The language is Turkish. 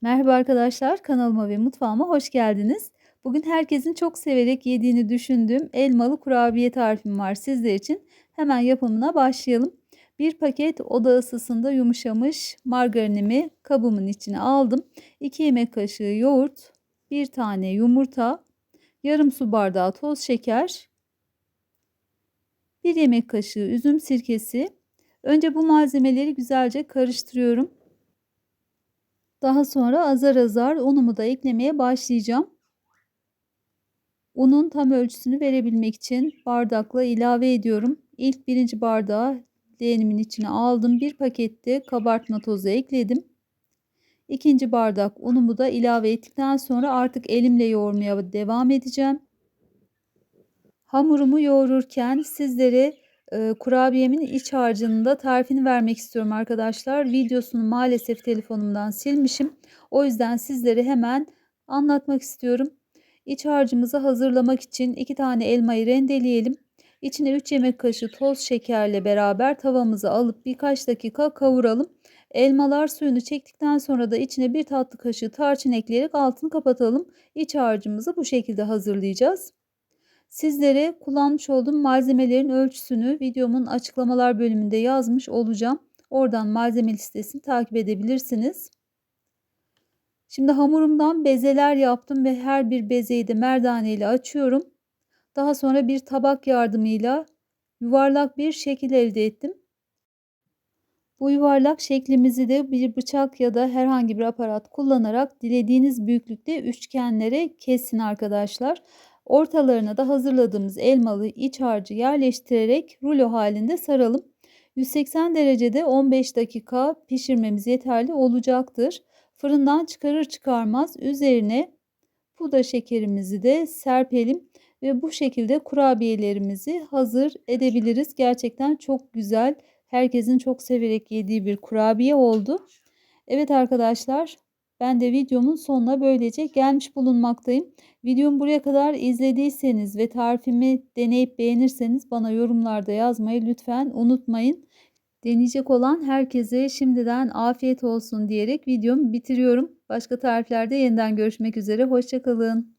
Merhaba arkadaşlar, kanalıma ve mutfağıma hoş geldiniz. Bugün herkesin çok severek yediğini düşündüğüm elmalı kurabiye tarifim var sizler için. Hemen yapımına başlayalım. Bir paket oda ısısında yumuşamış margarinimi kabımın içine aldım. 2 yemek kaşığı yoğurt, 1 tane yumurta, yarım su bardağı toz şeker, 1 yemek kaşığı üzüm sirkesi. Önce bu malzemeleri güzelce karıştırıyorum. Daha sonra azar azar unumu da eklemeye başlayacağım. Unun tam ölçüsünü verebilmek için bardakla ilave ediyorum. İlk birinci bardağı leğenimin içine aldım. Bir pakette kabartma tozu ekledim. İkinci bardak unumu da ilave ettikten sonra artık elimle yoğurmaya devam edeceğim. Hamurumu yoğururken sizlere e, kurabiyemin iç harcının da tarifini vermek istiyorum arkadaşlar. Videosunu maalesef telefonumdan silmişim. O yüzden sizlere hemen anlatmak istiyorum. İç harcımızı hazırlamak için 2 tane elmayı rendeleyelim. İçine 3 yemek kaşığı toz şekerle beraber tavamızı alıp birkaç dakika kavuralım. Elmalar suyunu çektikten sonra da içine bir tatlı kaşığı tarçın ekleyerek altını kapatalım. İç harcımızı bu şekilde hazırlayacağız. Sizlere kullanmış olduğum malzemelerin ölçüsünü videomun açıklamalar bölümünde yazmış olacağım. Oradan malzeme listesini takip edebilirsiniz. Şimdi hamurumdan bezeler yaptım ve her bir bezeyi de merdane ile açıyorum. Daha sonra bir tabak yardımıyla yuvarlak bir şekil elde ettim. Bu yuvarlak şeklimizi de bir bıçak ya da herhangi bir aparat kullanarak dilediğiniz büyüklükte üçgenlere kesin arkadaşlar. Ortalarına da hazırladığımız elmalı iç harcı yerleştirerek rulo halinde saralım. 180 derecede 15 dakika pişirmemiz yeterli olacaktır. Fırından çıkarır çıkarmaz üzerine pudra şekerimizi de serpelim ve bu şekilde kurabiyelerimizi hazır edebiliriz. Gerçekten çok güzel, herkesin çok severek yediği bir kurabiye oldu. Evet arkadaşlar, ben de videomun sonuna böylece gelmiş bulunmaktayım. Videomu buraya kadar izlediyseniz ve tarifimi deneyip beğenirseniz bana yorumlarda yazmayı lütfen unutmayın. Deneyecek olan herkese şimdiden afiyet olsun diyerek videomu bitiriyorum. Başka tariflerde yeniden görüşmek üzere. Hoşçakalın.